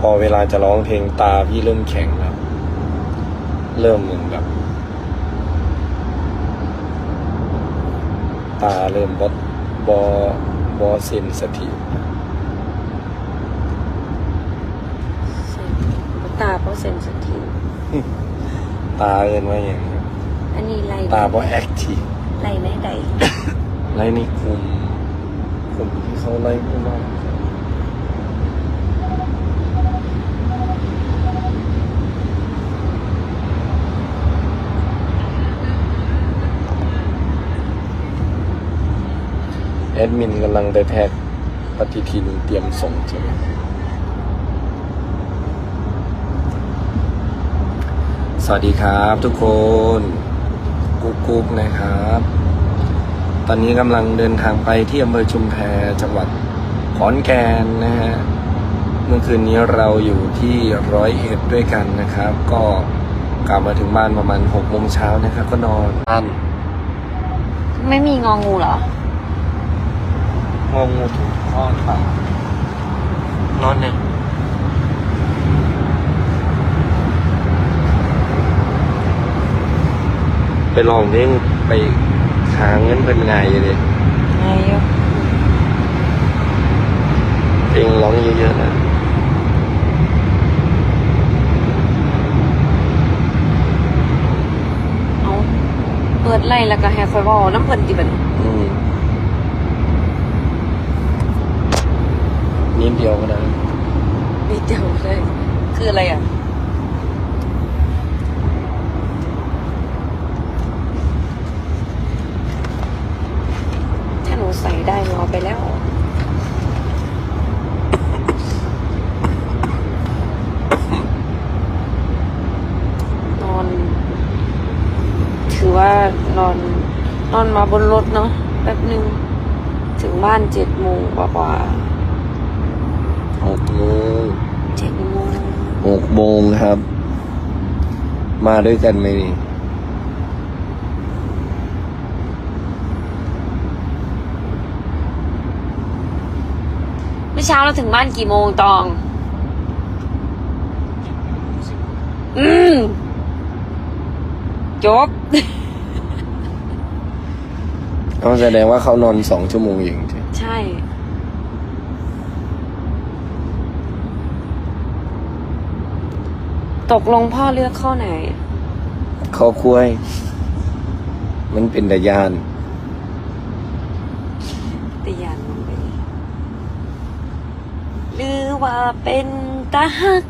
พอเวลาจะร้องเพลงตาพี่เริ่มแข็งแล้วเริ่มเหมือนแบบ ตาเริ่มบดบอบอเซนสถิเซนตาเพราะเซนสทีฟตาเอินว่าอย่างนี้อันนี้ไล่ตาบอแอคทีฟไล่ไหนใดไล่ในกลุ่มกลุ่มที่เขาไล่พวกเรา แอดมินกำลังไปแพ็กปฏิทินเตรียมส่งใช่ไหมสวัสดีครับทุกคน กุ๊กกุ๊กนะครับ ตอนนี้กำลังเดินทางไปที่อำเภอชุมแพจังหวัดขอนแก่นนะฮะ เมื่อคืนนี้เราอยู่ที่ร้อยเอ็ดด้วยกันนะครับ ก็กลับมาถึงบ้านประมาณหกโมงเช้านะครับ ก็นอนบ้านไม่มีงองูเหรอ งองูถูกทอดเปล่านอนเนี่ยไปลองเพลงไปหาเงินเป็นไงเลยไงยกเพลงร้องเยอะๆนะเอาเปิดไล่แล้วก็ให้คอยเว่าน้ำเพิ่นติบัดนอืมนิด เดียวก็ได้มีเดียวเลย คืออะไรอะ ถ้าหนูใส่ได้หนูเอาไปแล้ว นอน ถือว่านอน นอนมาบนรถเนาะแป๊บหนึ่งถึงบ้านเจ็ดโมงกว่า หกโมงๆเจ็ดโมงหกโมงครับ มาด้วยกันไหมนี่เมื่อเช้าเราถึงบ้านกี่โมงตอง อืม จบเขาแสดงว่าเขานอนสองชั่วโมงเองใช่ใช่ ตกลงพ่อเลือกข้อไหนเขาคุยมันเป็นตะยานตียันไปหรือว่าเป็นตาหัก